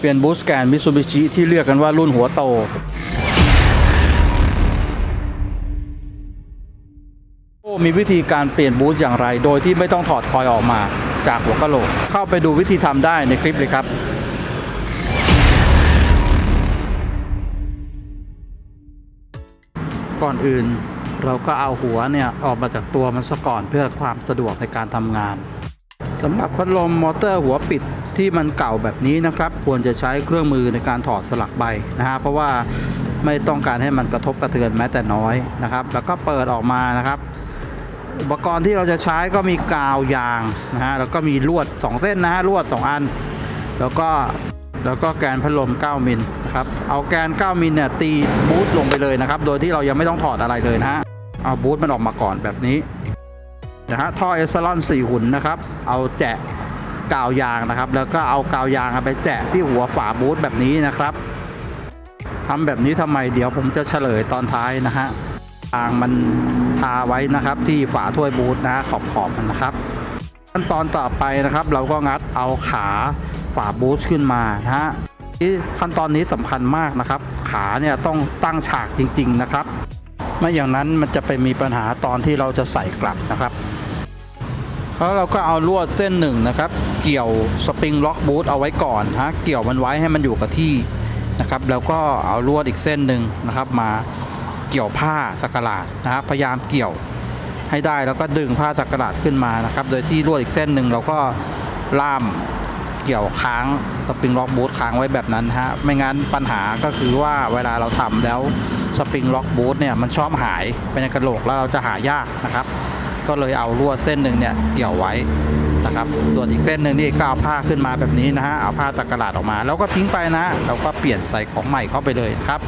เปลี่ยนบูสแกนมิซูบิชิที่เรียกกันว่ารุ่นหัวโตมีวิธีการเปลี่ยนบูสอย่างไร โดยที่ไม่ต้องถอดคอยออกมาจากหัวกะโหลก เข้าไปดูวิธีทำได้ในคลิปเลยครับก่อนอื่นเราก็เอาหัวเนี่ยออกมาจากตัวมันซะก่อนเพื่อความสะดวกในการทำงาน สำหรับพัดลมมอเตอร์หัวปิดที่มันเก่าแบบนี้นะครับ ควรจะใช้เครื่องมือในการถอดสลักใบนะฮะเพราะว่าไม่ต้องการให้มันกระทบกระเทือนแม้แต่น้อยนะครับ แล้วก็เปิดออกมานะครับ อุปกรณ์ที่เราจะใช้ก็มีกาวยางนะฮะแล้วก็มีลวด 2 เส้นนะฮะลวด 2 อัน แล้วก็แล้วก็แกนพัดลม 9 มิลนะครับเอาแกน 9 มิลเนี่ยตีบูทลงไปเลยนะครับ โดยที่เรายังไม่ต้องถอดอะไรเลยนะฮะเอาบูทมันออกมาก่อนแบบนี้ นะฮะท่อเอสลอน4หุ่นนะครับ เอาแจะกาวยางนะครับ แล้วก็เอากาวยางไปแจะที่หัวฝาบูทแบบนี้นะครับทำแบบนี้ทำไมเดี๋ยวผมจะเฉลยตอนท้ายนะฮะทางมันทาไว้นะครับที่ฝาถ้วยบูทนะฮะขอบขอบมันนะครับ ขั้นตอนต่อไปนะครับ เราก็งัดเอาขาฝาบูทขึ้นมานะฮะขั้นตอนนี้สำคัญมากนะครับ ขาเนี่ยต้องตั้งฉากจริง ๆ นะครับ ไม่อย่างนั้นมันจะไปมีปัญหาตอนที่เราจะใส่กลับนะครับ แล้วเราก็เอาลวดเส้นหนึ่งนะครับ เกี่ยวสปริงล็อกบูทเอาไว้ก่อนฮะเกี่ยวมันไว้ให้มันอยู่กับที่นะครับ แล้วก็เอาลวดอีกเส้นหนึ่งนะครับ มาเกี่ยวผ้าสักหลาดนะครับพยายามเกี่ยวให้ได้แล้วก็ดึงผ้าสักหลาดขึ้นมานะครับ โดยที่ลวดอีกเส้นหนึ่งเราก็ล่ามเกี่ยวค้างสปริงล็อกบูทค้างไว้แบบนั้นฮะไม่งั้นปัญหาก็คือว่าเวลาเราทำแล้วสปริงล็อกบูทเนี่ยมันชอบหายไปในกระโหลกแล้วเราจะหายากนะครับ ก็เลยเอาลวดเส้นหนึ่งเนี่ยเกี่ยวไว้นะครับส่วนอีกเส้นหนึ่งนี่ก็เอาผ้าขึ้นมาแบบนี้นะฮะเอาผ้าสักหลาดออกมา แล้วก็ทิ้งไปนะฮะเราก็เปลี่ยนใส่ของใหม่เข้าไปเลยครับ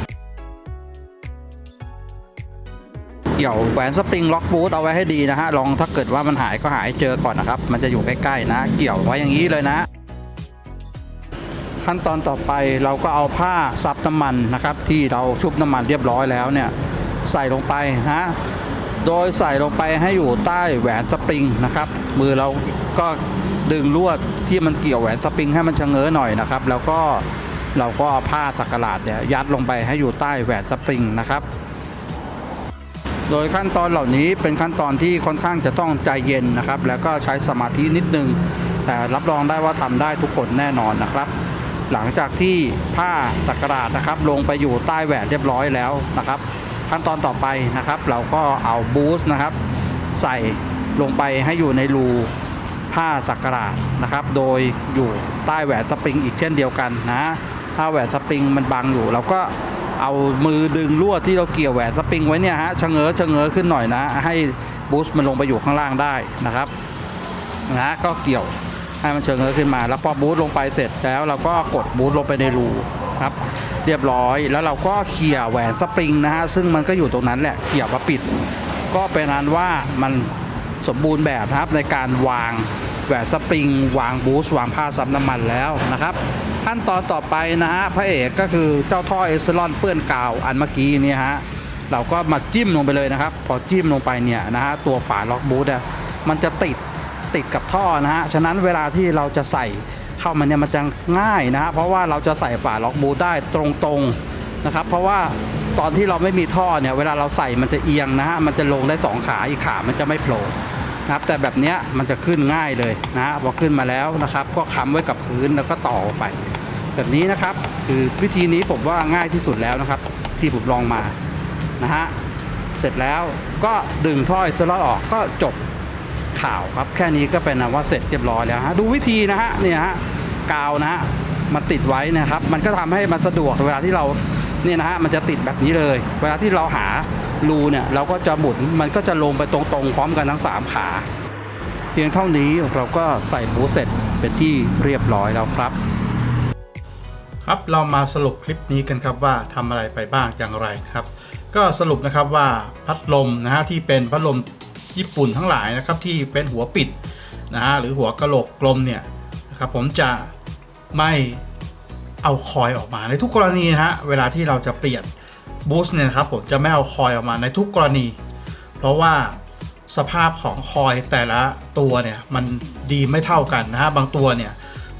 เกี่ยวแหวนสปริงล็อกบูทเอาไว้ให้ดีนะฮะลองถ้าเกิดว่ามันหายก็หายเจอก่อนนะครับ มันจะอยู่ใกล้ๆนะ เกี่ยวไว้อย่างนี้เลยนะ ขั้นตอนต่อไปเราก็เอาผ้าซับน้ำมันนะครับ ที่เราชุบน้ำมันเรียบร้อยแล้วเนี่ยใส่ลงไปนะ โดยใส่ลงไปให้อยู่ใต้แหวนสปริงนะครับ มือเราก็ดึงลวดที่มันเกี่ยวแหวนสปริงให้มันชะเง้อหน่อยนะครับ แล้วก็เราก็เอาผ้าสักกะหลาดเนี่ยยัดลงไปให้อยู่ใต้แหวนสปริงนะครับ โดยขั้นตอนเหล่านี้เป็นขั้นตอนที่ค่อนข้างจะต้องใจเย็นนะครับ แล้วก็ใช้สมาธินิดนึง แต่รับรองได้ว่าทำได้ทุกคนแน่นอนนะครับ หลังจากที่ผ้าจักรดาษนะครับ ลงไปอยู่ใต้แหวนเรียบร้อยแล้วนะครับ ขั้นตอนต่อไปนะครับ เราก็เอาบูสต์นะครับ ใส่ลงไปให้อยู่ในรูผ้าสักกระดนะครับ โดยอยู่ใต้แหวนสปริงอีกเช่นเดียวกันนะถ้าแหวนสปริงมันบังอยู่ เราก็เอามือดึงลวดที่เราเกี่ยวแหวนสปริงไว้เนี่ยฮะชะเง้อชะเง้อขึ้นหน่อยนะ ให้บูสต์มันลงไปอยู่ข้างล่างได้นะครับนะก็เกี่ยวให้มันเชิงเงอขึ้นมา แล้วพอบูทลงไปเสร็จแล้วเราก็กดบูทลงไปในรู ครับ เรียบร้อยแล้วเราก็เขี่ยแหวนสปริงนะฮะซึ่งมันก็อยู่ตรงนั้นแหละเขี่ยมาปิด ก็เป็นนั้นว่ามันสมบูรณ์แบบนะครับในการวางแหวนสปริง วางบูสต์วางผ้าซับน้ำมันแล้วนะครับขั้นตอนต่อไปนะฮะพระเอกก็คือเจ้าท่อเอสลอนเปื้อนกาวอันเมื่อกี้นี่ฮะเราก็มาจิ้มลงไปเลยนะครับ พอจิ้มลงไปเนี่ยนะฮะตัวฝาล็อกบูสต์อะมันจะติดติดกับท่อนะฮะฉะนั้นเวลาที่เราจะใส่ เข้ามันเนี่ยมันจะง่ายนะฮะเพราะว่าเราจะใส่ฝาล็อกบูสต์ได้ตรงๆนะครับ เพราะว่าตอนที่เราไม่มีท่อเนี่ยเวลาเราใส่มันจะเอียงนะฮะมันจะลงได้สองขาอีกขามันจะไม่โผล่นะครับแต่แบบเนี้ยมันจะขึ้นง่ายเลยนะฮะพอขึ้นมาแล้วนะครับ ก็ค้ำไว้กับพื้นแล้วก็ต่อไป แบบนี้นะครับคือวิธีนี้ผมว่าง่ายที่สุดแล้วนะครับ ที่ผมลองมานะฮะเสร็จแล้วก็ดึงท่อไอโซลอดออกก็จบ ข่าวครับ แค่นี้ก็เป็นนะว่าเสร็จเรียบร้อยแล้วฮะดูวิธีนะฮะเนี่ยฮะกาวนะฮะมาติดไว้นะครับ มันก็ทำให้มันสะดวกเวลาที่เราเนี่ยนะฮะมันจะติดแบบนี้เลย เวลาที่เราหารูเนี่ยเราก็จะหมุนมันก็จะลงไปตรงๆ พร้อมกันทั้งสามขา เพียงเท่านี้เราก็ใส่บูเสร็จเป็นที่เรียบร้อยแล้วครับ ครับเรามาสรุปคลิปนี้กันครับว่าทำอะไรไปบ้างอย่างไรครับ ก็สรุปนะครับว่าพัดลมนะฮะที่เป็นพัดลม ญี่ปุ่นทั้งหลายนะครับที่เป็นหัวปิดนะฮะหรือหัวกะโหลกกลมเนี่ยนะครับผมจะไม่เอาคอยออกมาในทุกกรณีนะฮะเวลาที่เราจะเปลี่ยนบูสต์เนี่ยครับผมจะไม่เอาคอยออกมาในทุกกรณี เพราะว่าสภาพของคอยแต่ละตัวเนี่ยมันดีไม่เท่ากันนะฮะบางตัวเนี่ย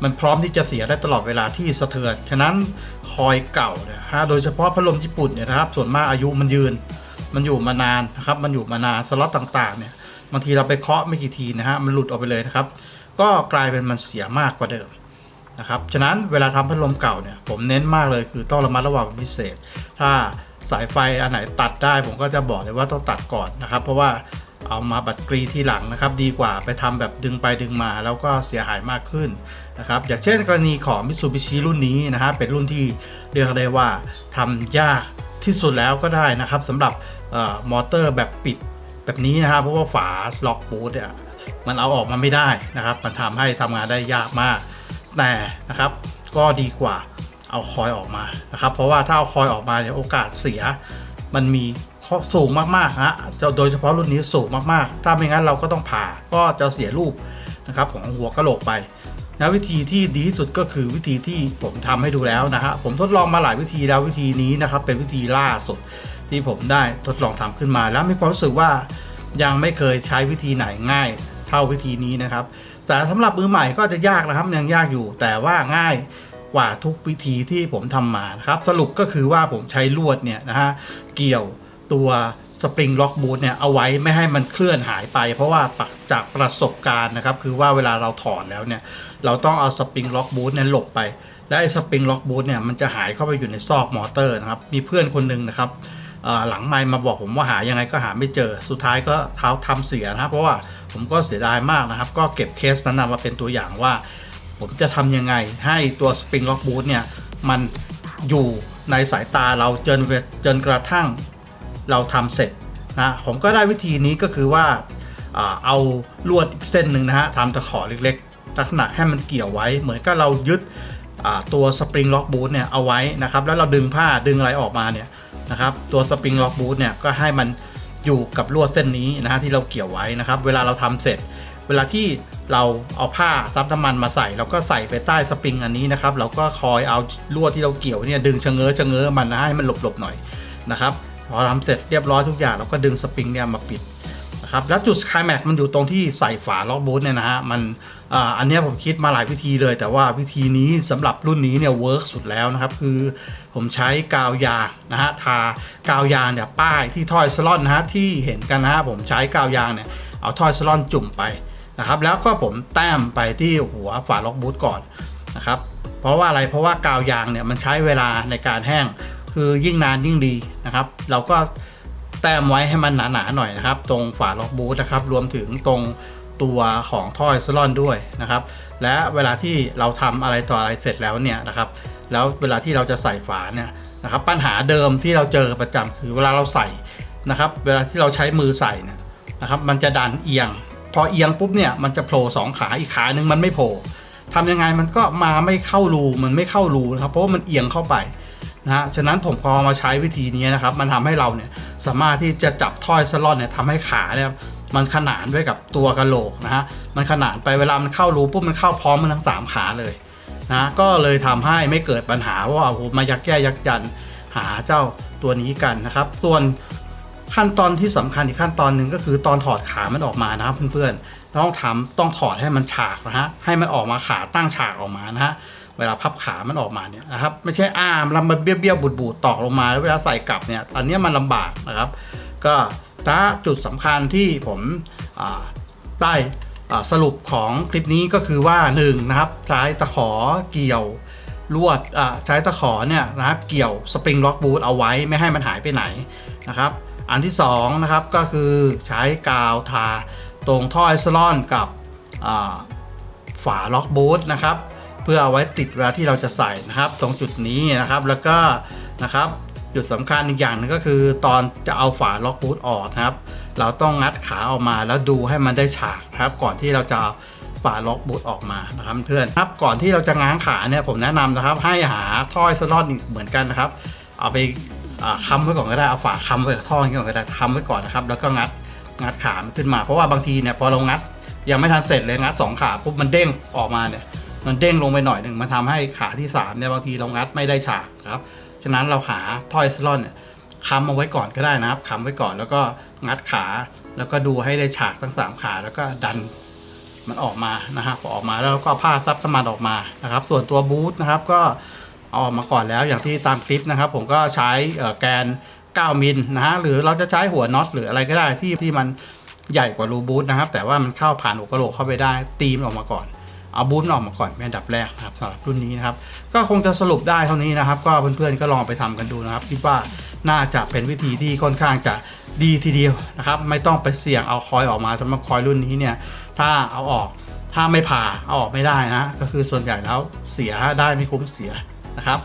มันพร้อมที่จะเสียได้ตลอดเวลาที่สะเทือน ฉะนั้นคอยเก่าเนี่ยฮะโดยเฉพาะพัดลมญี่ปุ่นเนี่ยนะครับส่วนมากอายุมันยืน มันอยู่มานานนะครับ มันอยู่มานานสล็อตต่างๆเนี่ยบางทีเราไปเคาะไม่กี่ทีนะฮะมันหลุดออกไปเลยนะครับ ก็กลายเป็นมันเสียมากกว่าเดิมนะครับฉะนั้นเวลาทำพัดลมเก่าเนี่ยผมเน้นมากเลยคือต้องระมัดระวังพิเศษ ถ้าสายไฟอันไหนตัดได้ผมก็จะบอกเลยว่าต้องตัดก่อนนะครับ เพราะว่าเอามาบัดกรีทีหลังนะครับ ดีกว่าไปทำแบบดึงไปดึงมา แล้วก็เสียหายมากขึ้นนะครับอย่างเช่นกรณีของ Mitsubishi รุ่นนี้นะฮะเป็นรุ่นที่เรียกได้ว่าทำยาก ที่สุดแล้วก็ได้นะครับสำหรับออมอเตอร์แบบปิดแบบนี้นะครับเพราะว่าฝาล็อกบูทเนี่ยมันเอาออกมาไม่ได้นะครับ มันทำให้ทำงานได้ยากมาก แต่นะครับก็ดีกว่าเอาคอยออกมานะครับ เพราะว่าถ้าเอาคอยออกมาเนี่ยโอกาสเสีย มันมีข้อสูงมากๆฮะจะโดยเฉพาะรุ่นนี้สูงมากๆ ถ้าไม่งั้นเราก็ต้องผ่าก็จะเสียรูปนะครับของหัวกะโหลกไป นะวิธีที่ดีที่สุดก็คือวิธีที่ผมทำให้ดูแล้วนะฮะผมทดลองมาหลายวิธีแล้ววิธีนี้นะครับเป็นวิธีล่าสุดที่ผมได้ทดลองทำขึ้นมา แล้วมีความรู้สึกว่ายังไม่เคยใช้วิธีไหนง่ายเท่าวิธีนี้นะครับแต่สำหรับมือใหม่ก็จะยากนะครับยังยากอยู่ แต่ว่าง่ายกว่าทุกวิธีที่ผมทำมานะครับสรุปก็คือว่าผมใช้ลวดเนี่ยนะฮะเกี่ยวตัว สปริงล็อกบูทเนี่ยเอาไว้ไม่ให้มันเคลื่อนหายไป เพราะว่าจากประสบการณ์นะครับ คือว่าเวลาเราถอดแล้วเนี่ย เราต้องเอาสปริงล็อกบูทเนี่ยหลบไป และไอ้สปริงล็อกบูทเนี่ยมันจะหายเข้าไปอยู่ในซอกมอเตอร์นะครับ มีเพื่อนคนหนึ่งนะครับหลังไมค์มาบอกผมว่าหายังไงก็หาไม่เจอ สุดท้ายก็เท้าทำเสียนะครับ เพราะว่าผมก็เสียดายมากนะครับ ก็เก็บเคสนั้นมาเป็นตัวอย่างว่า ผมจะทำยังไงให้ตัวสปริงล็อกบูทเนี่ยมันอยู่ในสายตาเราจนเวจนกระทั่ง เราทำเสร็จนะผมก็ได้วิธีนี้ก็คือว่าเอาลวดอีกเส้นหนึ่งนะฮะทำตะขอเล็กๆ ลักษณะให้มันเกี่ยวไว้ เหมือนกับเรายึดตัวสปริงล็อกบูทเนี่ยเอาไว้นะครับแล้วเราดึงผ้าดึงอะไรออกมาเนี่ยนะครับตัวสปริงล็อกบูทเนี่ยก็ให้มันอยู่กับลวดเส้นนี้นะฮะที่เราเกี่ยวไว้นะครับ เวลาเราทำเสร็จ เวลาที่เราเอาผ้าซับน้ำมันมาใส่ เราก็ใส่ไปใต้สปริงอันนี้นะครับเราก็คอยเอาลวดที่เราเกี่ยวเนี่ยดึงชะเง้อชะเง้อมันนะให้มันหลบๆหน่อยนะครับ พอทำเสร็จเรียบร้อยทุกอย่างเราก็ดึงสปริงเนี่ยมาปิดนะครับแล้วจุดคลายแม็กมันอยู่ตรงที่ใส่ฝาล็อกบูทเนี่ยนะฮะมันอ,อันนี้ผมคิดมาหลายวิธีเลย แต่ว่าวิธีนี้สำหรับรุ่นนี้เนี่ยเวิร์กสุดแล้วนะครับ คือผมใช้กาวยางนะฮะทากาวยางเนี่ยป้ายที่ถอยสลอนนะฮะที่เห็นกันนะฮะผมใช้กาวยางเนี่ยเอาถอยสลอนจุ่มไปนะครับแล้วก็ผมแต้มไปที่หัวฝาล็อกบูทก่อนนะครับเพราะว่าอะไรเพราะว่ากาวยางเนี่ยมันใช้เวลาในการแห้ง คือยิ่งนานยิ่งดีนะครับ เราก็แต้มไว้ให้มันหนาๆหน่อยนะครับ ตรงฝาล็อกบูทนะครับรวมถึงตรงตัวของท่อไอซลอนด้วยนะครับ และเวลาที่เราทำอะไรต่ออะไรเสร็จแล้วเนี่ยนะครับ แล้วเวลาที่เราจะใส่ฝาเนี่ยนะครับ ปัญหาเดิมที่เราเจอประจำคือเวลาเราใส่นะครับ เวลาที่เราใช้มือใส่เนี่ยนะครับ มันจะดันเอียง พอเอียงปุ๊บเนี่ยมันจะโผล่สองขาอีกขาหนึ่งมันไม่โผล่ทำยังไงมันก็มาไม่เข้ารูมันไม่เข้ารูนะครับ เพราะว่ามันเอียงเข้าไป นะฮะ ฉะนั้นผมพอมาใช้วิธีนี้นะครับ มันทำให้เราเนี่ยสามารถที่จะจับถ้อยสลอนเนี่ยทำให้ขาเนี่ยมันขนานด้วยกับตัวกระโหลกนะฮะ มันขนานไปเวลามันเข้ารูปุ๊บมันเข้าพร้อมมันทั้งสามขาเลยนะก็เลยทำให้ไม่เกิดปัญหาว่าโอ้โหมายักแย่ยักยันหาเจ้าตัวนี้กันนะครับ ส่วนขั้นตอนที่สำคัญอีกขั้นตอนหนึ่งก็คือตอนถอดขามันออกมานะครับเพื่อนๆต้องทำต้องถอดให้มันฉากนะฮะให้มันออกมาขาตั้งฉากออกมานะฮะ เวลาพับขามันออกมาเนี่ยนะครับไม่ใช่อ้ามลำมันเบี้ยวๆบูดๆตอกลงมาแล้วเวลาใส่กลับเนี่ยอันนี้มันลำบากนะครับ ก็ถ้าจุดสำคัญที่ผมได้สรุปของคลิปนี้ก็คือว่า1นะครับใช้ตะขอเกี่ยวลวดใช้ตะขอเนี่ยนะครับเกี่ยวสปริงล็อกบูทเอาไว้ไม่ให้มันหายไปไหนนะครับ อันที่2นะครับก็คือใช้กาวทาตรงท่อไอซลอนกับฝาล็อกบูทนะครับ เพื่อเอาไว้ติดเวลาที่เราจะใส่นะครับ ตรงจุดนี้นะครับ แล้วก็นะครับจุดสำคัญอีกอย่างหนึงก็คือ ตอนจะเอาฝาล็อกบูทออกนะครับ เราต้องงัดขาออกมาแล้วดูให้มันได้ฉากนะครับ ก่อนที่เราจะเอาฝาล็อกบูทออกมานะครับเพื่อนครับก่อนที่เราจะง้างขาเนี่ยผมแนะนำนะครับ ให้หาท่อไอซลอนอีกเหมือนกันนะครับ เอาไปค้ำไว้ก่อนก็ได้เอาฝาค้ำไว้กับท่อนี้ก่อนก็ได้ค้ำไว้ก่อนนะครับ แล้วก็งัดงัดขามขึ้นมาเพราะว่าบางทีเนี่ยพอเรางัดยังไม่ทันเสร็จเลยงัดสองขาปุ๊บมันเด้งออกมาเนี่ย มันเด้งลงไปหน่อยหนึ่งมันทำให้ขาที่สามเนี่ยบางทีเรางัดไม่ได้ฉากครับฉะนั้นเราหาท่อไอซลอนเนี่ยค้ำเอาไว้ก่อนก็ได้นะครับค้ำไว้ก่อนแล้วก็งัดขา แล้วก็ดูให้ได้ฉากทั้งสามขาแล้วก็ดันมันออกมานะฮะพอออกมาแล้วก็ผ้าซับน้ำมันออกมานะครับ ส่วนตัวบูทนะครับก็เอาออกมาก่อนแล้วอย่างที่ตามคลิปนะครับ ผมก็ใช้แกน 9 มิลนะฮะหรือเราจะใช้หัวน็อตหรืออะไรก็ได้ที่ที่มันใหญ่กว่ารูบูทนะครับ แต่ว่ามันเข้าผ่านหัวกระโหลกเข้าไปได้ตีมออกมาก่อน เอาบูทออกมาก่อนเป็นอันดับแรกนะครับสำหรับรุ่นนี้นะครับ ก็คงจะสรุปได้เท่านี้นะครับ ก็เพื่อนๆก็ลองไปทำกันดูนะครับ คิดว่าน่าจะเป็นวิธีที่ค่อนข้างจะดีทีเดียวนะครับ ไม่ต้องไปเสี่ยงเอาคอยออกมาสำหรับคอยรุ่นนี้เนี่ย ถ้าเอาออกถ้าไม่ผ่าเอาออกไม่ได้นะ ก็คือส่วนใหญ่แล้วเสียได้ไม่คุ้มเสียนะครับ